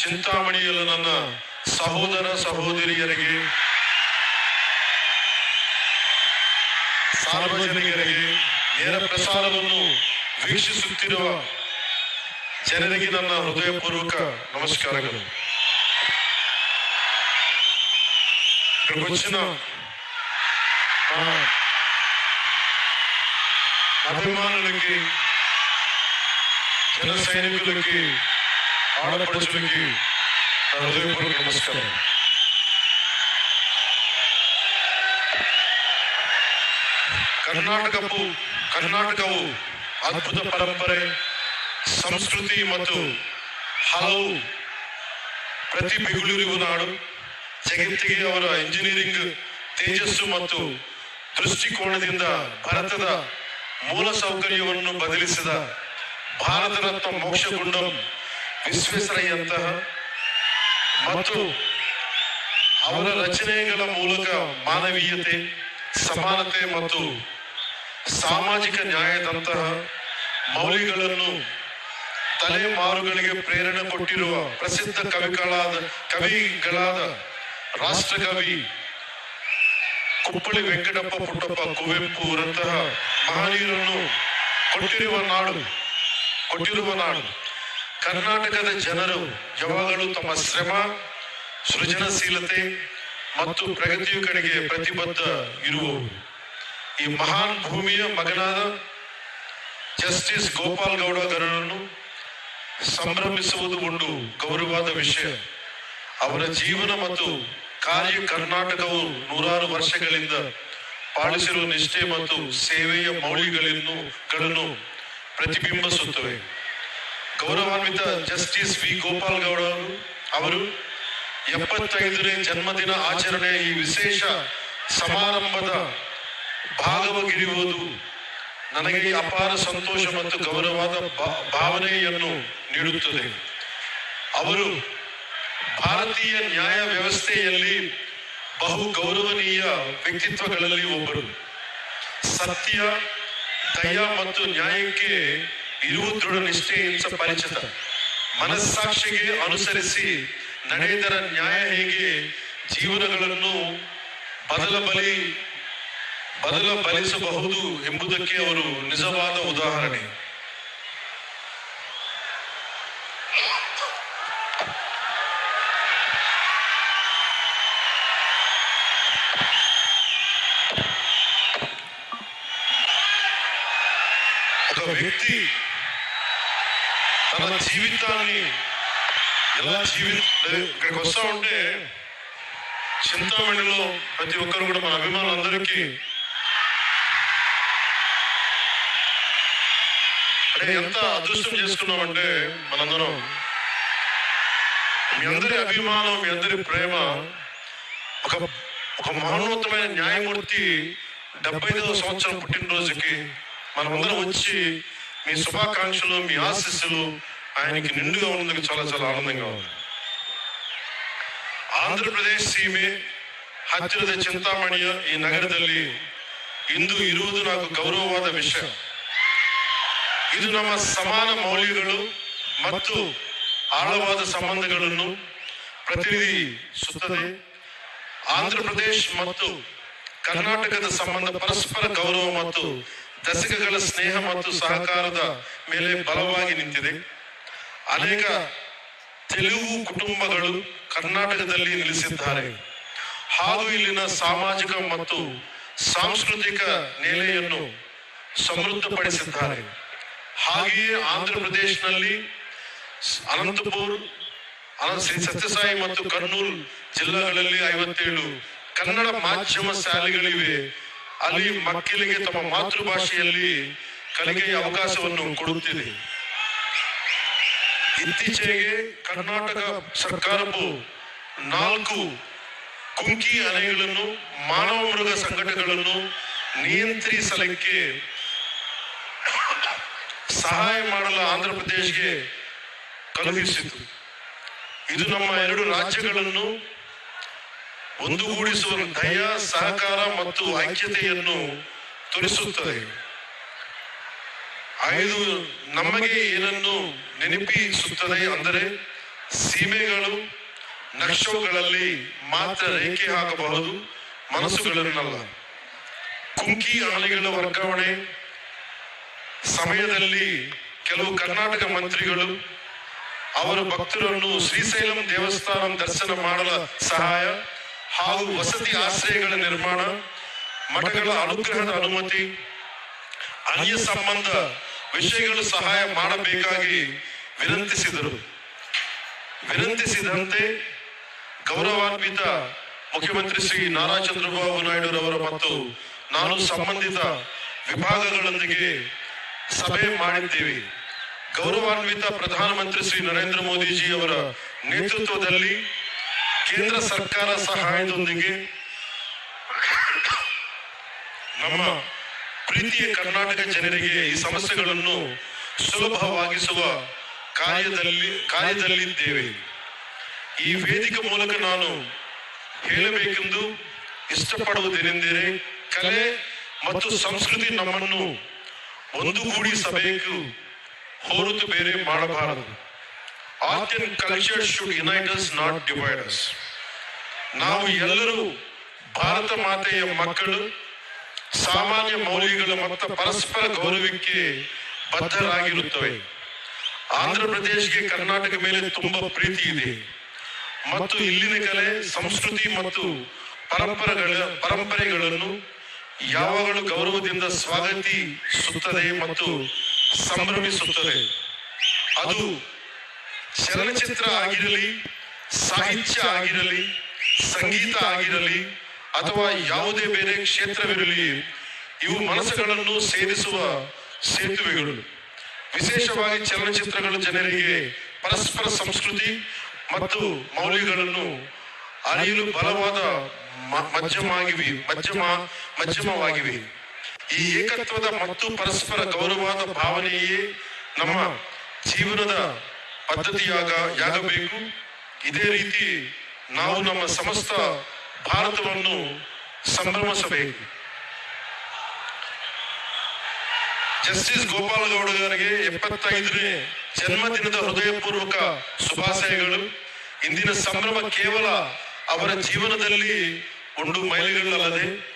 ಚಿಂತಾಮಣಿಯಲ್ಲಿ ನನ್ನ ಸಹೋದರ ಸಹೋದರಿಯರಿಗೆ ಸಾರ್ವಜನಿಕರಿಗೆ ನೇರ ಪ್ರಸಾರವನ್ನು ವೀಕ್ಷಿಸುತ್ತಿರುವ ಜನರಿಗೆ ನನ್ನ ಹೃದಯಪೂರ್ವಕ ನಮಸ್ಕಾರಗಳು ఇక్కడికి వచ్చిన మా అభిమానులకి జన సైనికులకి ఆడపడుచులకి నా హృదయపూర్వక నమస్కారం ಕರ್ನಾಟಕವು ಕರ್ನಾಟಕವು ಅದ್ಭುತ ಪರಂಪರೆ ಸಂಸ್ಕೃತಿ ಮತ್ತು ಹಲವು ಪ್ರತಿಭೆಗಳಿರುವ ನಾಡು ಜಗತ್ತಿಗೆ ಅವರ ಇಂಜಿನಿಯರಿಂಗ್ ತೇಜಸ್ಸು ಮತ್ತು ದೃಷ್ಟಿಕೋನದಿಂದ ಭಾರತದ ಮೂಲ ಸೌಕರ್ಯವನ್ನು ಬದಲಿಸಿದ ಭಾರತ ರತ್ನ ಮೋಕ್ಷಗುಂಡಂ ವಿಶ್ವೇಶ್ವರಯ್ಯಂತಹ ಮತ್ತು ಅವರ ರಚನೆಗಳ ಮೂಲಕ ಮಾನವೀಯತೆ, ಸಮಾನತೆ ಮತ್ತು ಸಾಮಾಜಿಕ ನ್ಯಾಯದಂತಹ ಮೌಲ್ಯಗಳನ್ನು ತಲೆಮಾರುಗಳಿಗೆ ಪ್ರೇರಣೆ ಕೊಟ್ಟಿರುವ ಪ್ರಸಿದ್ಧ ಕವಿಗಳಾದ ಕವಿಗಳಾದ ರಾಷ್ಟ್ರಕವಿ ಕುಪ್ಪಳಿ ವೆಂಕಟಪ್ಪ ಪುಟ್ಟಪ್ಪ ಕುವೆಂಪುರಂತಹ ಮಹನೀಯರನ್ನು ಕೊಟ್ಟಿರುವ ನಾಡು ಕೊಟ್ಟಿರುವ ನಾಡು. ಕರ್ನಾಟಕದ ಜನರು ಯಾವಾಗಲೂ ತಮ್ಮ ಶ್ರಮ, ಸೃಜನಶೀಲತೆ ಮತ್ತು ಪ್ರಗತಿಯ ಕಡೆಗೆ ಪ್ರತಿಬದ್ಧ ಇರುವವರು. ಈ ಮಹಾನ್ ಭೂಮಿಯ ಮಗನಾದ ಜಸ್ಟಿಸ್ ಗೋಪಾಲ್ ಗೌಡ ಗರರನ್ನು ಸಂಭ್ರಮಿಸುವುದು ಒಂದು ಗೌರವವಾದ ವಿಷಯ. ಅವರ ಜೀವನ ಮತ್ತು ಕಾರ್ಯ ಕರ್ನಾಟಕವು ನೂರಾರು ವರ್ಷಗಳಿಂದ ಪಾಲಿಸಿರುವ ನಿಷ್ಠೆ ಮತ್ತು ಸೇವೆಯ ಮೌಲ್ಯಗಳನ್ನು ಗಳನ್ನು ಪ್ರತಿಬಿಂಬಿಸುತ್ತವೆ. ಗೌರವಾನ್ವಿತ ಜಸ್ಟಿಸ್ ವಿ ಗೋಪಾಲ್ ಗೌಡ ಅವರು ಎಪ್ಪತ್ತೈದನೇ ಜನ್ಮದಿನ ಆಚರಣೆ ಈ ವಿಶೇಷ ಸಮಾರಂಭದ ಭಾಗವಾಗಿರುವುದು ನನಗೆ ಅಪಾರ ಸಂತೋಷ ಮತ್ತು ಗೌರವದ ಭಾವನೆಯನ್ನು ನೀಡುತ್ತದೆ. ಅವರು ಭಾರತೀಯ ನ್ಯಾಯ ವ್ಯವಸ್ಥೆಯಲ್ಲಿ ಬಹು ಗೌರವನೀಯ ವ್ಯಕ್ತಿತ್ವಗಳಲ್ಲಿ ಒಬ್ಬರು. ಸತ್ಯ, ದಯ ಮತ್ತು ನ್ಯಾಯಕ್ಕೆ ಇರುವ ದೃಢ ನಿಷ್ಠೆಯಿಂದ ಪರಿಚಿತ. ಮನಸ್ಸಾಕ್ಷಿಗೆ ಅನುಸರಿಸಿ ನಡೆದರ ನ್ಯಾಯ ಹೇಗೆ ಜೀವನಗಳನ್ನು ಬದಲ ಬಲಿ, ಬದಲ ಬಲಿಸಬಹುದು ಎಂಬುದಕ್ಕೆ ಅವರು ನಿಜವಾದ ಉದಾಹರಣೆ. ವ್ಯಕ್ತಿ తన జీవితాన్ని ఎలా జీవి ఇక్కడికి వస్తా ఉంటే చింతామణిలో ప్రతి ఒక్కరు కూడా మన అభిమానులందరికీ అంటే ఎంత అదృష్టం చేసుకున్నామంటే మనందరం. మీ అందరి అభిమానం మీ అందరి ప్రేమ ఒక ఒక మహోన్నతమైన న్యాయమూర్తి డెబ్బై ఐదవ సంవత్సరం పుట్టినరోజుకి మనమందరం వచ్చి మీ శుభాకాంక్షలు మీ ఆశీస్సులు ఆయనకి నిండుగా ఉన్నందుకు చాలా చాలా ఆనందంగా ఉంది ಆಂಧ್ರಪ್ರದೇಶ ಸೀಮೆ ಹತ್ತಿರದ ಚಿಂತಾಮಣಿಯ ಈ ನಗರದಲ್ಲಿ ಇಂದು ಇರುವುದು నాకు ಗೌರವವಾದ ವಿಷಯ ಇದು ನಮ್ಮ ಸಮಾನ ಮೌಲ್ಯಗಳು ಮತ್ತು ಆಳವಾದ ಸಂಬಂಧಗಳನ್ನು ಪ್ರತಿನಿಧಿಸುತ್ತದೆ ಆಂಧ್ರಪ್ರದೇಶ ಮತ್ತು ಕರ್ನಾಟಕದ ಸಂಬಂಧ ಪರಸ್ಪರ ಗೌರವ ಮತ್ತು ದಶಕಗಳ ಸ್ನೇಹ ಮತ್ತು ಸಹಕಾರದ ಮೇಲೆ ಬಲವಾಗಿ ನಿಂತಿದೆ. ಅನೇಕ ತೆಲುಗು ಕುಟುಂಬಗಳು ಕರ್ನಾಟಕದಲ್ಲಿ ನೆಲೆಸಿದ್ದಾರೆ. ಹಾಗೂ ಇಲ್ಲಿನ ಸಾಮಾಜಿಕ ಮತ್ತು ಸಾಂಸ್ಕೃತಿಕ ನೆಲೆಯನ್ನು ಸಮೃದ್ಧಪಡಿಸಿದ್ದಾರೆ. ಹಾಗೆಯೇ ಆಂಧ್ರ ಪ್ರದೇಶನಲ್ಲಿ ಅನಂತಪುರ್ ಅನಂತ ಶ್ರೀ ಸತ್ಯಸಾಯಿ ಮತ್ತು ಕರ್ನೂಲ್ ಜಿಲ್ಲೆಗಳಲ್ಲಿ ಐವತ್ತೇಳು ಕನ್ನಡ ಮಾಧ್ಯಮ ಶಾಲೆಗಳಿವೆ. ಅಲ್ಲಿ ಮಕ್ಕಳಿಗೆ ತಮ್ಮ ಮಾತೃಭಾಷೆಯಲ್ಲಿ ಕಲಿಕೆಯ ಅವಕಾಶವನ್ನು ಕೊಡುತ್ತಿದೆ. ಇತ್ತೀಚೆಗೆ ಕರ್ನಾಟಕ ಸರ್ಕಾರವು ನಾಲ್ಕು ಕುಂಕಿ ಅಲೆಗಳನ್ನು ಮಾನವ ಮೃಗ ಸಂಘಟನೆಗಳನ್ನು ನಿಯಂತ್ರಿಸಲಿಕ್ಕೆ ಸಹಾಯ ಮಾಡಲು ಆಂಧ್ರ ಪ್ರದೇಶಕ್ಕೆ ಕಳುಹಿಸಿತು. ಇದು ನಮ್ಮ ಎರಡು ರಾಜ್ಯಗಳನ್ನು ಒಂದುಗೂಡಿಸುವ ದಯ ಸಹಕಾರ ಮತ್ತು ಐಕ್ಯತೆಯನ್ನು ತೋರಿಸುತ್ತದೆ. ಐದು ನಮಗೆ ಏನನ್ನು ನೆನಪಿಸುತ್ತದೆ ಅಂದರೆ ಸೀಮೆಗಳು ನಕ್ಷಗಳಲ್ಲಿ ಮಾತ್ರ ರೇಖೆ ಹಾಕಬಹುದು ಮನಸ್ಸುಗಳನ್ನಲ್ಲ. ಕುಂಕಿ ಆನೆಗಳ ವರ್ಗಾವಣೆ ಸಮಯದಲ್ಲಿ ಕೆಲವು ಕರ್ನಾಟಕ ಮಂತ್ರಿಗಳು ಅವರ ಭಕ್ತರನ್ನು ಶ್ರೀಶೈಲಂ ದೇವಸ್ಥಾನ ದರ್ಶನ ಮಾಡಲು ಸಹಾಯ ಹಾಗೂ ವಸತಿ ಆಶ್ರಯಗಳ ನಿರ್ಮಾಣ ಮಠಗಳ ಅನುಗ್ರಹದ ಅನುಮತಿ ಅನ್ಯ ಸಂಬಂಧ ವಿಷಯಗಳು ಸಹಾಯ ಮಾಡಬೇಕಾಗಿ ವಿನಂತಿಸಿದರು. ವಿನಂತಿಸಿದಂತೆ ಗೌರವಾನ್ವಿತ ಮುಖ್ಯಮಂತ್ರಿ ಶ್ರೀ ನಾರಾ ಚಂದ್ರಬಾಬು ನಾಯ್ಡುರವರ ಮತ್ತು ನಾನು ಸಂಬಂಧಿತ ವಿಭಾಗಗಳೊಂದಿಗೆ ಸಭೆ ಮಾಡಿದ್ದೇವೆ. ಗೌರವಾನ್ವಿತ ಪ್ರಧಾನಮಂತ್ರಿ ಶ್ರೀ ನರೇಂದ್ರ ಮೋದಿಜಿ ಅವರ ನೇತೃತ್ವದಲ್ಲಿ ಕೇಂದ್ರ ಸರ್ಕಾರ ಸಹಾಯದೊಂದಿಗೆ ನಮ್ಮ ಪ್ರೀತಿಯ ಕರ್ನಾಟಕ ಜನರಿಗೆ ಈ ಸಮಸ್ಯೆಗಳನ್ನು ಸುಲಭವಾಗಿಸುವ ಕಾರ್ಯದಲ್ಲಿ ಕಾರ್ಯದಲ್ಲಿದ್ದೇವೆ. ಈ ವೇದಿಕೆ ಮೂಲಕ ನಾನು ಹೇಳಬೇಕೆಂದು ಇಷ್ಟಪಡುವುದೇನೆಂದರೆ ಕಲೆ ಮತ್ತು ಸಂಸ್ಕೃತಿ ನಮ್ಮನ್ನು ಒಂದುಗೂಡಿಸಬೇಕು ಹೊರತು ಬೇರೆ ಮಾಡಬಾರದು. Art and culture should unite us not divide us ನಾವು ಎಲ್ಲರೂ ಭಾರತ ಮಾತೆಯ ಮಕ್ಕಳು ಸಾಮಾನ್ಯ ಮೌಲ್ಯಗಳು ಮತ್ತು ಪರಸ್ಪರ ಗೌರವಕ್ಕೆ ಬದ್ಧರಾಗಿರುತ್ತವೆ. ಆಂಧ್ರ ಪ್ರದೇಶಕ್ಕೆ ಕರ್ನಾಟಕ ಮೇಲೆ ತುಂಬಾ ಪ್ರೀತಿ ಇದೆ. ಮತ್ತು ಇಲ್ಲಿನ ಕಲೆ ಸಂಸ್ಕೃತಿ ಮತ್ತು ಪರಂಪರೆಗಳ ಪರಂಪರೆಗಳನ್ನು ಯಾವಾಗಲೂ ಗೌರವದಿಂದ ಸ್ವಾಗತಿಸುತ್ತದೆ ಮತ್ತು ಸಂಭ್ರಮಿಸುತ್ತದೆ. ಅದು ಚಲನಚಿತ್ರ ಆಗಿರಲಿ ಸಾಹಿತ್ಯ ಆಗಿರಲಿ ಸಂಗೀತ ಆಗಿರಲಿ ಅಥವಾ ಯಾವುದೇ ಬೇರೆ ಕ್ಷೇತ್ರವಿರಲಿ ಇವು ಮನಸ್ಸುಗಳನ್ನು ಸೇರಿಸುವ ಸೇತುವೆಗಳು. ವಿಶೇಷವಾಗಿ ಚಲನಚಿತ್ರಗಳು ಜನರಿಗೆ ಪರಸ್ಪರ ಸಂಸ್ಕೃತಿ ಮತ್ತು ಮೌಲ್ಯಗಳನ್ನು ಅರಿಯಲು ಬಲವಾದ ಮಧ್ಯಮಾಗಿವೆ ಮಧ್ಯಮ ಮಧ್ಯಮವಾಗಿವೆ. ಈ ಏಕತ್ವದ ಮತ್ತು ಪರಸ್ಪರ ಗೌರವದ ಭಾವನೆಯೇ ನಮ್ಮ ಜೀವನದ ಪದ್ಧತಿಯಾಗ ಯಾಗಬೇಕು ಇದೇ ರೀತಿ ನಾವು ನಮ್ಮ ಸಮಸ್ತ ಭಾರತವನ್ನು ಸಂಭ್ರಮಿಸಬೇಕು. ಜಸ್ಟಿಸ್ ಗೋಪಾಲಗೌಡ ಅವರಿಗೆ ಎಪ್ಪತ್ತೈದನೇ ಜನ್ಮದಿನದ ಹೃದಯಪೂರ್ವಕ ಶುಭಾಶಯಗಳು. ಇಂದಿನ ಸಂಭ್ರಮ ಕೇವಲ ಅವರ ಜೀವನದಲ್ಲಿ ಒಂದು ಮೈಲಿಗಲ್ಲದೆ